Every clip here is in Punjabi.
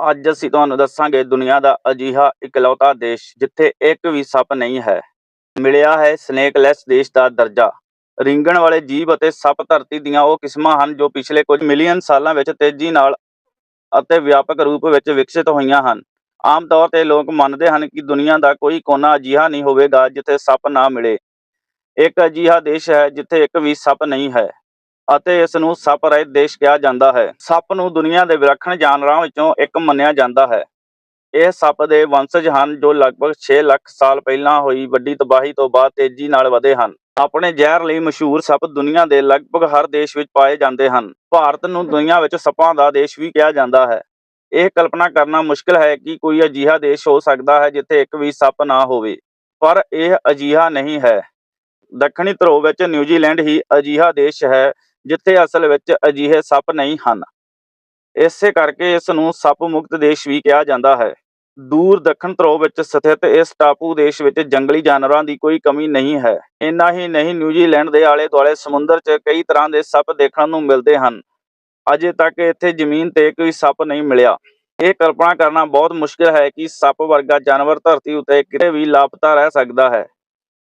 ਅੱਜ ਅਸੀਂ ਤੁਹਾਨੂੰ ਦੱਸਾਂਗੇ ਦੁਨੀਆ ਦਾ ਅਜਿਹਾ ਇਕਲੌਤਾ ਦੇਸ਼ ਜਿੱਥੇ ਇੱਕ ਵੀ ਸੱਪ ਨਹੀਂ ਹੈ। ਮਿਲਿਆ ਹੈ ਸਨੇਕਲੈਸ ਦੇਸ਼ ਦਾ ਦਰਜਾ। ਰਿੰਗਣ ਵਾਲੇ ਜੀਵ ਅਤੇ ਸੱਪ ਧਰਤੀ ਦੀਆਂ ਉਹ ਕਿਸਮਾਂ ਹਨ ਜੋ ਪਿਛਲੇ ਕੁਝ ਮਿਲੀਅਨ ਸਾਲਾਂ ਵਿੱਚ ਤੇਜ਼ੀ ਨਾਲ ਅਤੇ ਵਿਆਪਕ ਰੂਪ ਵਿੱਚ ਵਿਕਸਿਤ ਹੋਈਆਂ ਹਨ। ਆਮ ਤੌਰ ਤੇ ਲੋਕ ਮੰਨਦੇ ਹਨ ਕਿ ਦੁਨੀਆ ਦਾ ਕੋਈ ਕੋਨਾ ਅਜਿਹਾ ਨਹੀਂ ਹੋਵੇਗਾ ਜਿੱਥੇ ਸੱਪ ਨਾ ਮਿਲੇ। ਇੱਕ ਅਜਿਹਾ ਦੇਸ਼ ਹੈ ਜਿੱਥੇ ਇੱਕ ਵੀ ਸੱਪ ਨਹੀਂ ਹੈ। ਅਤੇ ਇਸ ਨੂੰ ਸੱਪ ਰਹਿਤ ਦੇਸ਼ ਕਿਹਾ ਜਾਂਦਾ ਹੈ। ਸੱਪ ਨੂੰ ਦੁਨੀਆ ਦੇ ਵਿਲੱਖਣ ਜਾਨਵਰਾਂ ਵਿੱਚੋਂ ਇੱਕ ਮੰਨਿਆ ਜਾਂਦਾ ਹੈ। ਇਹ ਸੱਪ ਦੇ ਵੰਸ਼ਜ ਹਨ ਜੋ ਲਗਭਗ 6 ਲੱਖ ਸਾਲ ਪਹਿਲਾਂ ਹੋਈ ਵੱਡੀ ਤਬਾਹੀ ਤੋਂ ਬਾਅਦ ਤੇਜ਼ੀ ਨਾਲ ਵਧੇ ਹਨ। ਆਪਣੇ ਜ਼ਹਿਰ ਲਈ ਮਸ਼ਹੂਰ ਸੱਪ ਦੁਨੀਆ ਦੇ ਲਗਭਗ ਹਰ ਦੇਸ਼ ਵਿੱਚ ਪਾਏ ਜਾਂਦੇ ਹਨ। ਭਾਰਤ ਨੂੰ ਦੁਨੀਆ ਵਿੱਚ ਸੱਪਾਂ ਦਾ ਦੇਸ਼ ਵੀ ਕਿਹਾ ਜਾਂਦਾ ਹੈ। ਇਹ ਕਲਪਨਾ ਕਰਨਾ ਮੁਸ਼ਕਲ ਹੈ ਕਿ ਕੋਈ ਅਜਿਹਾ ਦੇਸ਼ ਹੋ ਸਕਦਾ ਹੈ ਜਿੱਥੇ ਇੱਕ ਵੀ ਸੱਪ ਨਾ ਹੋਵੇ। ਪਰ ਇਹ ਅਜਿਹਾ ਨਹੀਂ ਹੈ। ਦੱਖਣੀ ਧਰੁਵ ਵਿੱਚ ਨਿਊਜ਼ੀਲੈਂਡ ਹੀ ਅਜਿਹਾ ਦੇਸ਼ ਹੈ ਜਿੱਥੇ ਅਸਲ ਵਿੱਚ ਅਜਿਹੇ ਸੱਪ ਨਹੀਂ ਹਨ। ਇਸੇ ਕਰਕੇ ਇਸ ਨੂੰ ਸੱਪ ਮੁਕਤ ਦੇਸ਼ ਵੀ ਕਿਹਾ ਜਾਂਦਾ ਹੈ। ਦੂਰ ਦੱਖਣ ਧਰੁਵ ਵਿੱਚ ਸਥਿਤ ਇਸ ਟਾਪੂ ਦੇਸ਼ ਵਿੱਚ ਜੰਗਲੀ ਜਾਨਵਰਾਂ ਦੀ ਕੋਈ ਕਮੀ ਨਹੀਂ ਹੈ। ਇੰਨਾ ਹੀ ਨਹੀਂ, ਨਿਊਜ਼ੀਲੈਂਡ ਦੇ ਆਲੇ ਦੁਆਲੇ ਸਮੁੰਦਰ 'ਚ ਕਈ ਤਰ੍ਹਾਂ ਦੇ ਸੱਪ ਦੇਖਣ ਨੂੰ ਮਿਲਦੇ ਹਨ। ਅਜੇ ਤੱਕ ਇੱਥੇ ਜ਼ਮੀਨ ਤੇ ਕੋਈ ਸੱਪ ਨਹੀਂ ਮਿਲਿਆ। ਇਹ ਕਲਪਨਾ ਕਰਨਾ ਬਹੁਤ ਮੁਸ਼ਕਿਲ ਹੈ ਕਿ ਸੱਪ ਵਰਗਾ ਜਾਨਵਰ ਧਰਤੀ ਉੱਤੇ ਕਿਤੇ ਵੀ ਲਾਪਤਾ ਰਹਿ ਸਕਦਾ ਹੈ।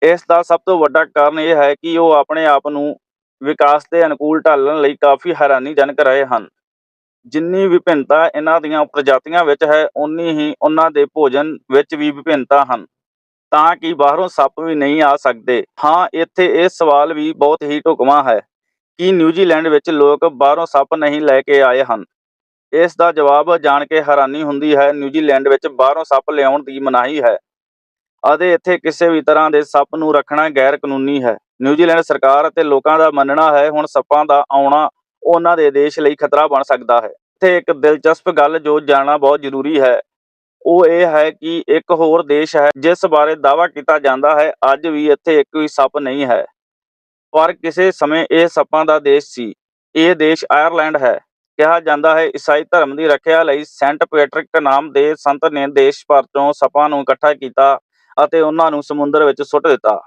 ਇਸ ਦਾ ਸਭ ਤੋਂ ਵੱਡਾ ਕਾਰਨ ਇਹ ਹੈ ਕਿ ਉਹ ਆਪਣੇ ਆਪ ਨੂੰ ਵਿਕਾਸ ਦੇ ਅਨੁਕੂਲ ਢਾਲਣ ਲਈ ਕਾਫੀ ਹੈਰਾਨੀਜਨਕ ਰਹੇ ਹਨ। ਜਿੰਨੀ ਵਿਭਿੰਨਤਾ ਇਹਨਾਂ ਦੀਆਂ ਪ੍ਰਜਾਤੀਆਂ ਵਿੱਚ ਹੈ ਉਨੀ ਹੀ ਉਹਨਾਂ ਦੇ ਭੋਜਨ ਵਿੱਚ ਵੀ ਵਿਭਿੰਨਤਾ ਹਨ। ਤਾਂ ਕਿ ਬਾਹਰੋਂ ਸੱਪ ਵੀ ਨਹੀਂ ਆ ਸਕਦੇ। ਹਾਂ, ਇੱਥੇ ਇਹ ਸਵਾਲ ਵੀ ਬਹੁਤ ਹੀ ਢੁਕਵਾਂ ਹੈ ਕਿ ਨਿਊਜ਼ੀਲੈਂਡ ਵਿੱਚ ਲੋਕ ਬਾਹਰੋਂ ਸੱਪ ਨਹੀਂ ਲੈ ਕੇ ਆਏ ਹਨ। ਇਸ ਦਾ ਜਵਾਬ ਜਾਣ ਕੇ ਹੈਰਾਨੀ ਹੁੰਦੀ ਹੈ, ਨਿਊਜ਼ੀਲੈਂਡ ਵਿੱਚ ਬਾਹਰੋਂ ਸੱਪ ਲਿਆਉਣ ਦੀ ਮਨਾਹੀ ਹੈ ਅਤੇ ਇੱਥੇ ਕਿਸੇ ਵੀ ਤਰ੍ਹਾਂ ਦੇ ਸੱਪ ਨੂੰ ਰੱਖਣਾ ਗੈਰ ਕਾਨੂੰਨੀ ਹੈ। ਨਿਊਜ਼ੀਲੈਂਡ ਸਰਕਾਰ ਅਤੇ ਲੋਕਾਂ ਦਾ ਮੰਨਣਾ ਹੈ ਹੁਣ ਸੱਪਾਂ ਦਾ ਆਉਣਾ ਉਹਨਾਂ ਦੇ ਦੇਸ਼ ਲਈ ਖਤਰਾ ਬਣ ਸਕਦਾ ਹੈ। ਇੱਥੇ ਇੱਕ ਦਿਲਚਸਪ ਗੱਲ ਜੋ ਜਾਣਨਾ ਬਹੁਤ ਜ਼ਰੂਰੀ ਹੈ, ਉਹ ਇਹ ਹੈ ਕਿ ਇੱਕ ਹੋਰ ਦੇਸ਼ ਹੈ ਜਿਸ ਬਾਰੇ ਦਾਅਵਾ ਕੀਤਾ ਜਾਂਦਾ ਹੈ, ਅੱਜ ਵੀ ਇੱਥੇ ਇੱਕ ਵੀ ਸੱਪ ਨਹੀਂ ਹੈ। ਪਰ ਕਿਸੇ ਸਮੇਂ ਇਹ ਸੱਪਾਂ ਦਾ ਦੇਸ਼ ਸੀ। ਇਹ ਦੇਸ਼ ਆਇਰਲੈਂਡ ਹੈ। ਕਿਹਾ ਜਾਂਦਾ ਹੈ, ਈਸਾਈ ਧਰਮ ਦੀ ਰੱਖਿਆ ਲਈ ਸੈਂਟ ਪੈਟਰਿਕ ਨਾਮ ਦੇ ਸੰਤ ਨੇ ਦੇਸ਼ ਭਰ ਤੋਂ ਸੱਪਾਂ ਨੂੰ ਇਕੱਠਾ ਕੀਤਾ ਅਤੇ ਉਹਨਾਂ ਨੂੰ ਸਮੁੰਦਰ ਵਿੱਚ ਸੁੱਟ ਦਿੱਤਾ।